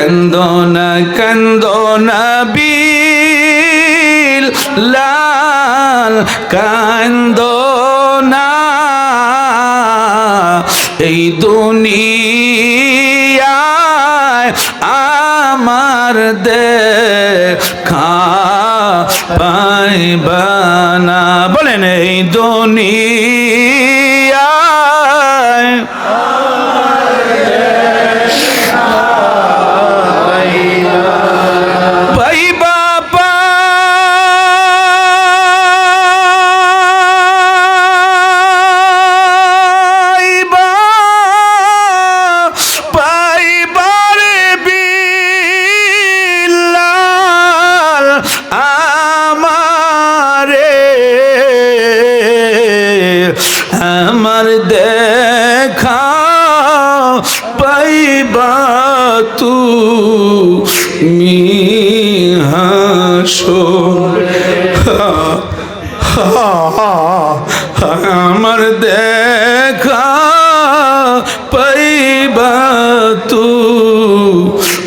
কান্দনা কান্দনা বিল লাল কান্দনা। এই দুনিয়ায় আমার দেখা পাইবানা বলেন এই দুনিয়ায়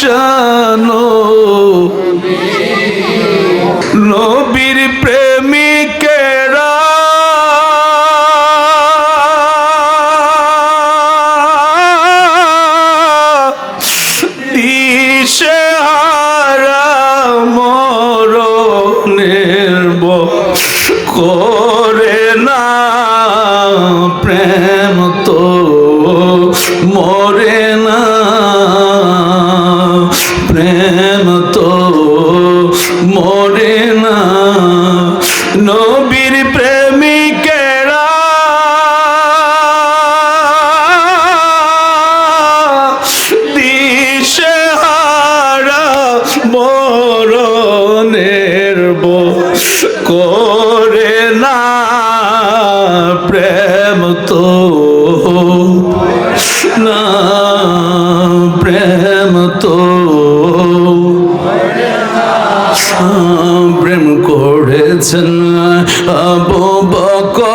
বাদশানো প্রেম করেছেন আবু বকর।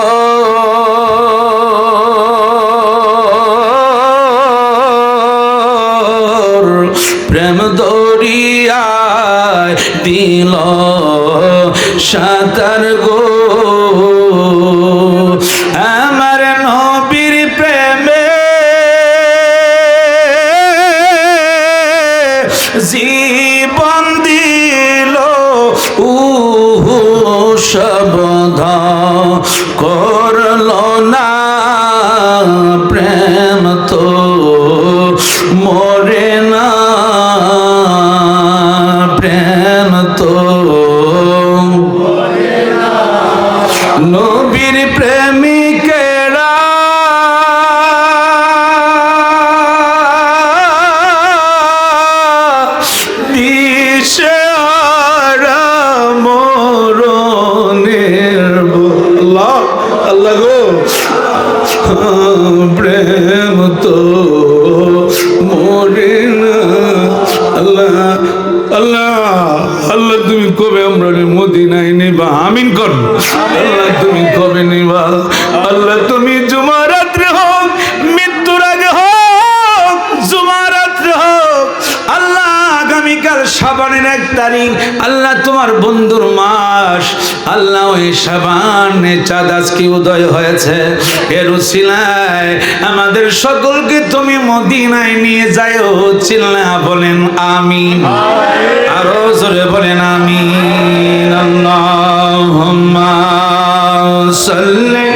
প্রেম দরিয়ায় দিল সাঁতার গো। আমার নবীর প্রেমে জীবন নবীর প্রেমিকেরা। দিশেহারা মরণের আল্লাহ গো, প্রেম তো মরে আল্লাহ আল্লাহ আল্লাহ, তুমি কবে আমরা মদিনায় নিবা, আমিন কর আল্লাহ তুমি কবে নিবা? আল্লাহ তুমি জুমা রাত্রে হোক, মৃত্যুর আগে হোক জুমা রাত্রে হোক। আল্লাহ আগামীকাল সাবানের এক তারিখ, আল্লাহ তোমার বন্ধুর মাস। আল্লাহ ওই সাবানে চাঁদ আজকে উদয় হয়েছে? এর উসিলায় আমাদের সকলকে তুমি মদিনায় নিয়ে যাও চিল্লা বলেন আমিন। আরও জোরে বলেন আমিন। সাল্লি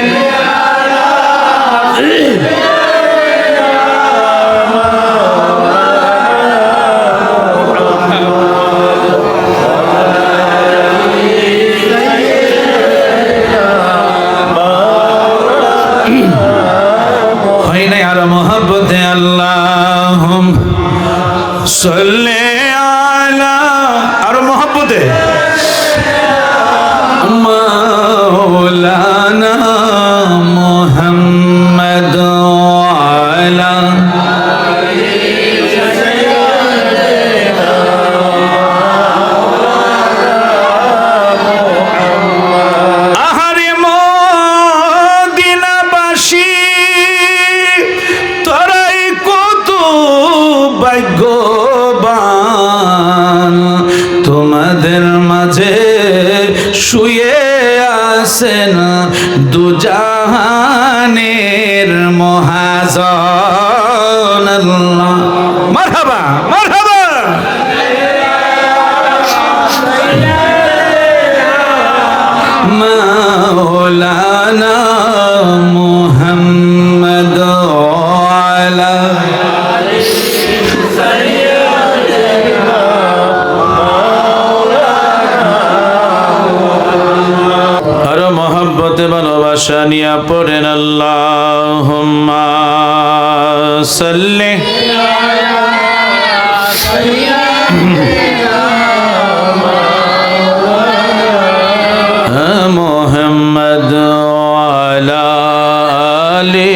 হয় নাই আর হাসানাল্লাহ মারহাবা মারহাবা। মাওলানা মুহাম্মদ আলা মহব্বতে ভালোবাসা নিয়া পড়েন আল্লাহ আলী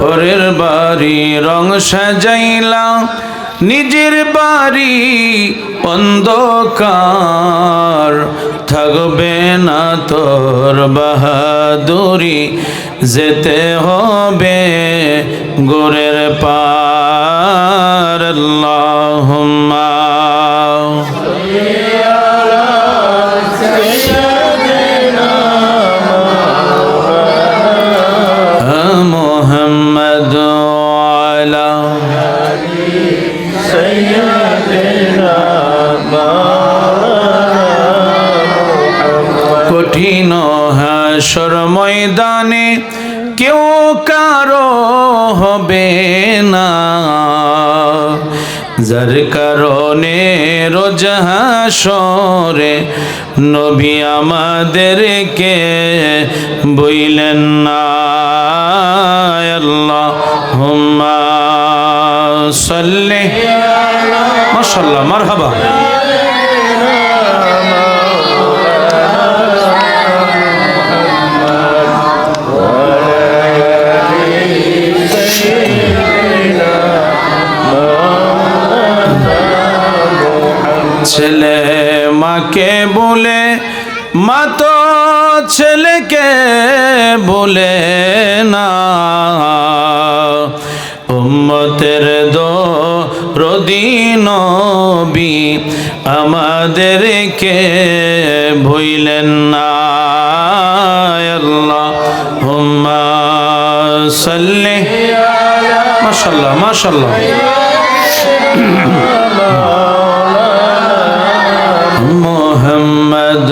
পরের বাড়ি রং সাজাইলা নিজের বাড়ি অন্ধকার। থাকবে না তোর বাহাদুরি যেতে হবে গোরের পার। আল্লাহুম্মা। হাসর ময়দানে কেউ কারও হবে না। যার কারণে রোজ হাসরে নবী আমাদেরকে বইলেন না। আল্লাহ হুম্মা সাল্লি। মাশাল্লাহ মারহাবা। রদিনবি আমাদেরকে ভুইলেন না। আল্লাহ মাসাল্লাহ মাসাল্লাহ মোহাম্মদ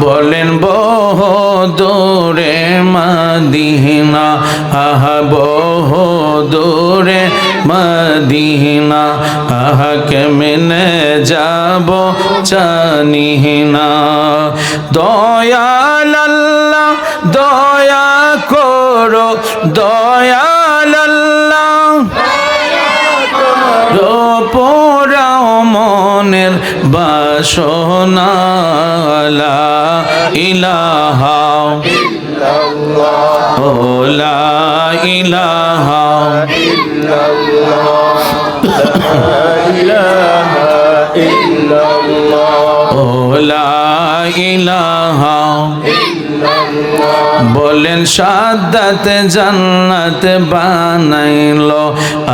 বলেন বহ দৌড়ে মাদিহীনা আহ বহ দূরে মদিনা আহ কেমনে যাব জানি না। আল্লাহ বলেন সাদাতে জান্নাতে বানাইল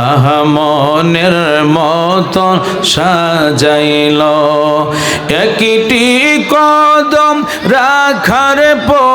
আহামনের মতন সাজাইল। একটি কদম রাখার পর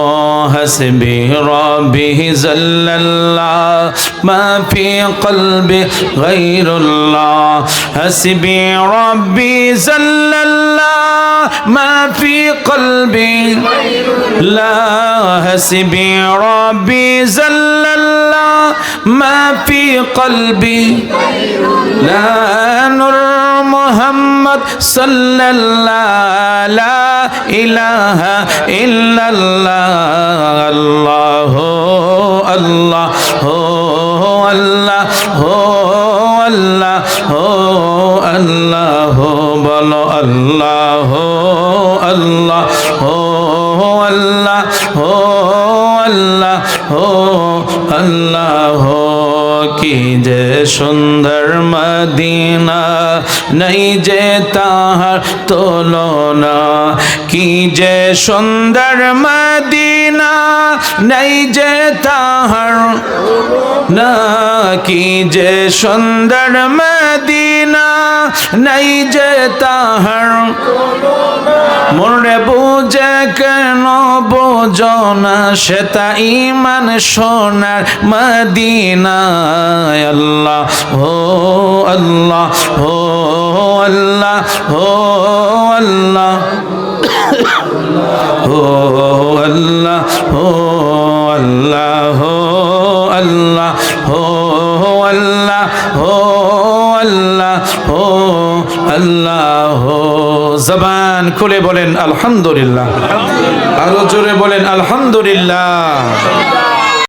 حسبي ربي زل الله ما في قلبي غير الله. حسبي ربي زل الله ما في قلبي لا حسبي ربي زل الله ما في قلبي لا نور محمد صلى الله لا إله إلا الله الله الله الله الله الله বলো আল্লাহ আল্লাহ আল্লাহ কি যে সুন্দর মদিনা, নাই যে তাহার তুলনা। কি যে সুন্দর মদিনা, নাই যে তাহার না, কি যে সুন্দর মদিনা নাই যে তাহার। মনে বুঝে কেন বোঝো না সেটা ইমান সোনার মদিনায়। আল্লাহ হো আল্লাহ হো আল্লাহ হো আল্লাহ। হো আল্লাহ হো আল্লাহ হো আল্লাহ হো আল্লাহ হো আল্লাহ হো আল্লাহ। হো জবান খুলে বলেন আলহামদুলিল্লাহ। আরও জোরে বলেন আলহামদুলিল্লাহ।